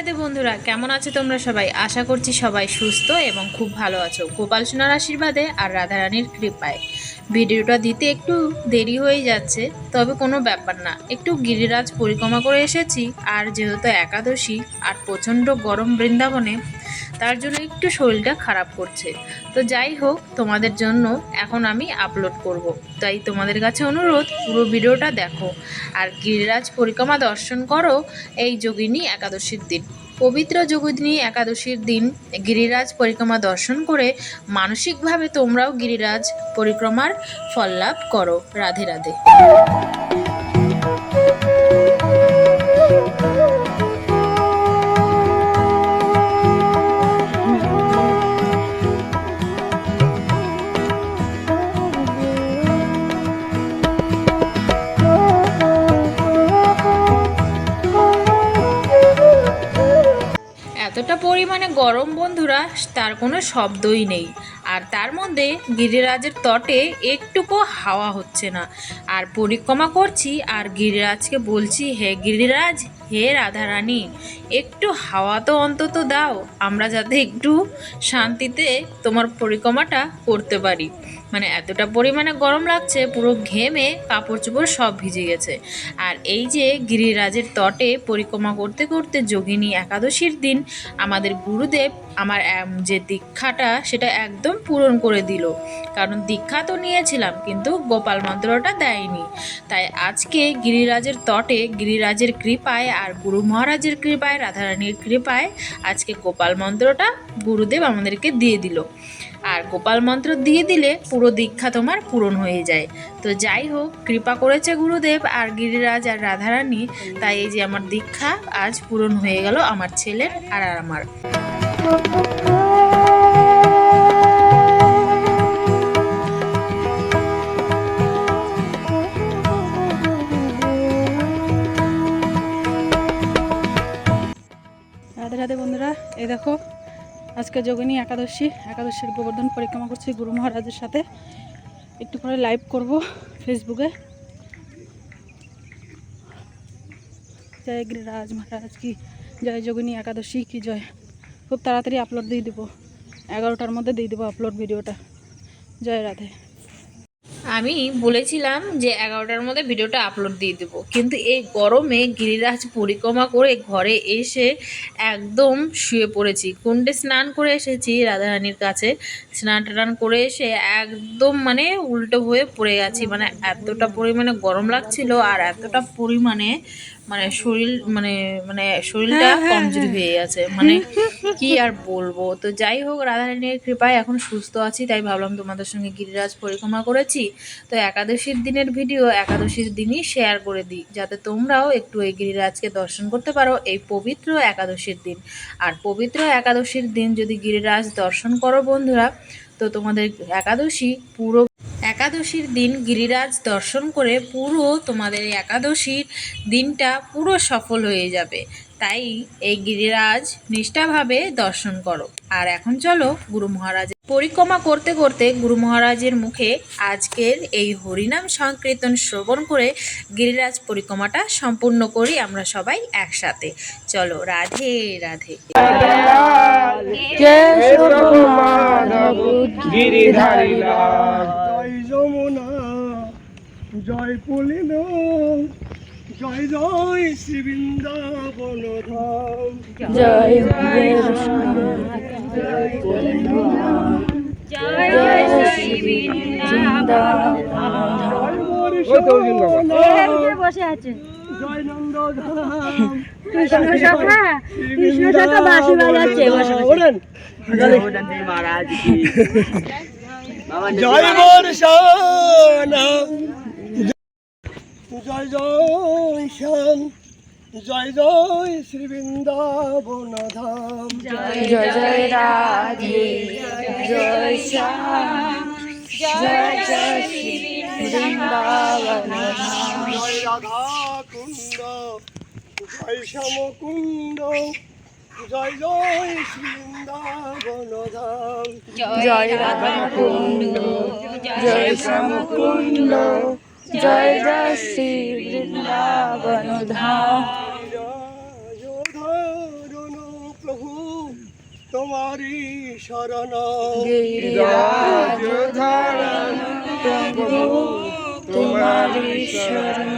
রাধে বন্ধুরা, কেমন আছো তোমরা সবাই? আশা করছি সবাই সুস্থ এবং খুব ভালো আছো। গোপাল সোনার আশীর্বাদে আর রাধারানীর কৃপায়। ভিডিওটা দিতে একটু দেরি হয়ে যাচ্ছে, তবে কোনো ব্যাপার না। একটু গিরিরাজ পরিক্রমা করে এসেছি, আর যেহেতু একাদশী আর প্রচণ্ড গরম বৃন্দাবনে তার জন্য একটু শরীরটা খারাপ করছে। তো যাই হোক, তোমাদের জন্য এখন আমি আপলোড করব। তাই তোমাদের কাছে অনুরোধ, পুরো ভিডিওটা দেখো। আর গিরিরাজ পরিক্রমা দর্শন করো এই যোগিনী একাদশীর দিন। পবিত্র যোগিনী একাদশীর দিন গিরিরাজ পরিক্রমা দর্শন করে মানসিকভাবে তোমরাও গিরিরাজ পরিক্রমার ফল লাভ করো। রাধে রাধে। পরিমাণে গরম বন্ধুরা, তার কোনো শব্দই নেই। আর তার মধ্যে গিরিরাজের তটে একটুকু হাওয়া হচ্ছে না। আর পরিক্রমা করছি, আর গিরিরাজকে বলছি, হে গিরিরাজ, হে রাধারানী, একটু হাওয়া তো অন্তত দাও। আমরা যাতে একটু শান্তিতে তোমার পরিক্রমাটা করতে পারি। মানে এতটা পরিমাণে গরম লাগছে, পুরো ঘেমে কাপড় চোপড় সব ভিজে গেছে। আর এই যে গিরিরাজের তটে পরিক্রমা করতে করতে যোগিনী একাদশীর দিন আমাদের গুরুদেব আমার যে দীক্ষাটা সেটা একদম পূরণ করে দিল। কারণ দীক্ষা তো নিয়েছিলাম, কিন্তু গোপাল মন্ত্রটা দেয়নি। তাই আজকে গিরিরাজের তটে গিরিরাজের কৃপায় আর গুরু মহারাজের কৃপায়, রাধারানীর কৃপায় আজকে গোপাল মন্ত্রটা গুরুদেব আমাদেরকে দিয়ে দিল। আর গোপাল মন্ত্র দিয়ে দিলে পুরো দীক্ষা তোমার পূরণ হয়ে যায়। তো যাই হোক, কৃপা করেছে গুরুদেব আর গিরিরাজ আর রাধারানী, তাই এই যে আমার দীক্ষা আজ পূরণ হয়ে গেল আমার ছেলের আর আমার। আজকে যোগিনী একাদশী, একাদশীর গোবর্ধন পরিক্রমা করছি গুরু মহারাজের সাথে। একটু পরে লাইভ করব ফেসবুকে জয় গিরিরাজ মহারাজ কি, জয় যোগিনী একাদশী কি জয়। খুব তাড়াতাড়ি আপলোড দিয়ে দেবো। এগারোটার মধ্যে দিয়ে দেবো আপলোড ভিডিওটা জয় রাধে। আমি বলেছিলাম যে এগারোটার মধ্যে ভিডিওটা আপলোড দিয়ে দেবো। কিন্তু এই গরমে গিরিরাজ পরিক্রমা করে ঘরে এসে একদম শুয়ে পড়েছি। কুণ্ডে স্নান করে এসেছি রাধারানীর কাছে। স্নান টান করে এসে একদম মানে উল্টো হয়ে পড়ে গেছি। মানে এতটা পরিমাণে গরম লাগছিল আর এতটা পরিমাণে মানে শরীর মানে মানে শরীরটা হ্যাঁ, হ্যাঁ, কমজোরি হ্যাঁ। হয়ে গেছে মানে কি আর বলব? তো যাই হোক রাধারানীর কৃপায় এখন সুস্থ আছি তাই ভাবলাম তোমাদের সঙ্গে গিরিরাজ পরিক্রমা করেছি। তো একাদশীর দিনের ভিডিও একাদশীর দিনই শেয়ার করে দিই যাতে তোমরাও একটু এই গিরিরাজকে দর্শন করতে পারো এই পবিত্র একাদশীর দিন। আর পবিত্র একাদশীর দিন যদি গিরিরাজ দর্শন করো বন্ধুরা তো তোমাদের একাদশী পুরো একাদশীর দিন গিরিরাজ দর্শন করে পুরো তোমাদের একাদশীর দিনটা পুরো সফল হয়ে যাবে তাই এই গিরিরাজ নিষ্ঠাভাবে দর্শন করো আর এখন চলো গুরু মহারাজের পরিক্রমা করতে করতে গুরু মহারাজের মুখে আজকের এই হরিনাম সংকীর্তন শ্রবণ করে গিরিরাজ পরিক্রমাটা সম্পূর্ণ করি আমরা সবাই একসাথে চলো রাধে রাধে গিরিধারী যমুনা জয় পুলিন জয় জয় শ্রী বৃন্দাবন ধাম। জয় জয় বসে আছে জয় নন্দ ধাম। কৃষ্ণ সখা কৃষ্ণ সখা বাঁশি বাজাচ্ছে বসে বসে। জয় বর্ষানা জয় জয় শ্যাম। জয় জয় শ্রী বৃন্দাবন ধাম জয় জয় রাধে। জয় শ্যাম। জয় জয় শ্রী বৃন্দাবন জয় রাধা কুণ্ড জয় শ্যাম কুণ্ড জয় জয় বৃন্দাবন ধাম জয় রাধা কুণ্ড জয় শ্যাম কুণ্ড জয় বৃন্দাবন ধাম প্রভু তোমারি শরণ। প্রভু তোমারি শরণ।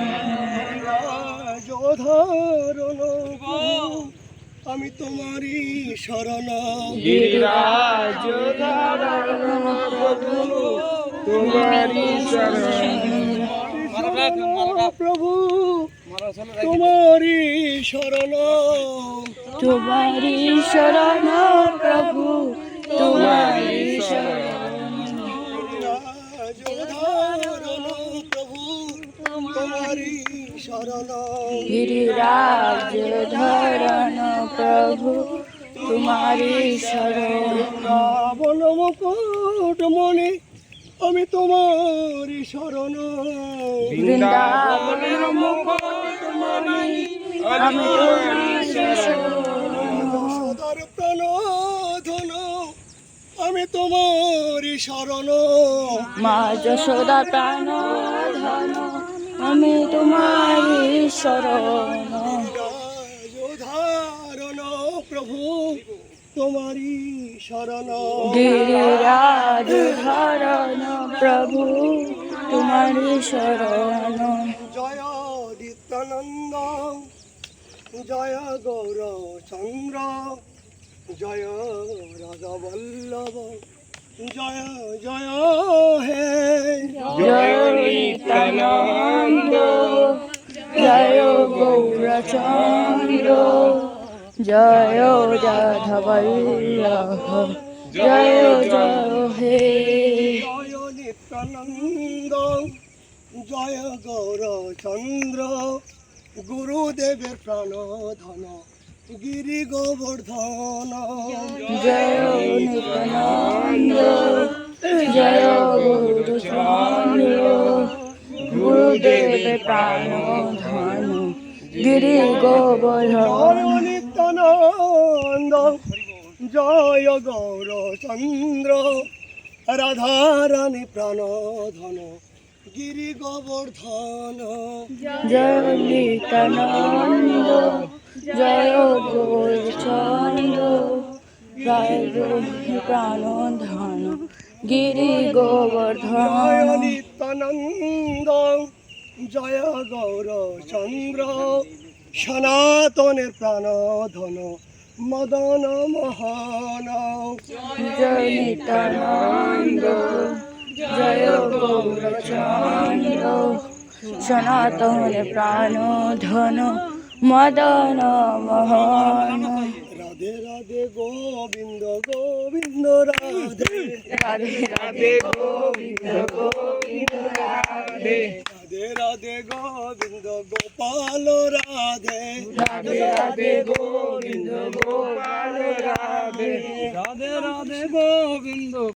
যোধারণ প্রভু আমি তোমারি শরণ। গিরিরাজ প্রভু তোমারি শরণ প্রভু তোমারি শরণ। তোমারি শরণ প্রভু তোমারি শরণ যোধারণ প্রভু তোমারি শরণ। গিরিরাজ ধরণ তোমারি শরণ। রাবণ মুকুট মণি আমি তোমারি শরণ। বৃন্দাবন মুকুটমণি আমি তোমারি শরণ। সদার প্রাণ ধন আমি তোমারি শরণ। মা যশোদা প্রাণ ধন আমি তোমারি শরণ। প্রভু তোমারি শরণ। গিরিরাজ ধরণ প্রভু তোমারি শরণ। জয় নিত্যানন্দ জয় গৌর চন্দ্র জয় রাজবল্লভ জয় জয় হে জয় নিত্যানন্দ জয় গৌরচন্দ্র। জয় যাধবল্লভ জয় জয় হে জয় নিত্যানন্দ জয় গৌর চন্দ্র গুরুদেবের প্রাণ ধন গিরি গোবর্ধন জয় নিত্যানন্দ জয় গৌরচন্দ্র। গুরুদেব প্রাণ ধন গিরি গোবর্ধন। নিত্যানন্দ জয় গৌর চন্দ্র রাধারানী প্রাণ ধন গিরি গোবর্ধন। জয় জয় গৌরচন্দ্র জয় প্রাণ ধন গিরি গোবর্ধন। নিত্যানন্দ জয় গৌর চন্দ্র সনাতনের প্রাণ ধন মদন মোহন। জয় নিত্যানন্দ জয় গৌরচন্দ্র সনাতন প্রাণ ধন মদন মোহন। রাধে রাধে গোবিন্দ গোবিন্দ রাধে। রাধে রাধে গোবিন্দ গোবিন্দ রাধে। রাধে রাধে গোবিন্দ গোপাল রাধে। রাধে রাধে গোবিন্দ গোপাল রাধে। রাধে রাধে গোবিন্দ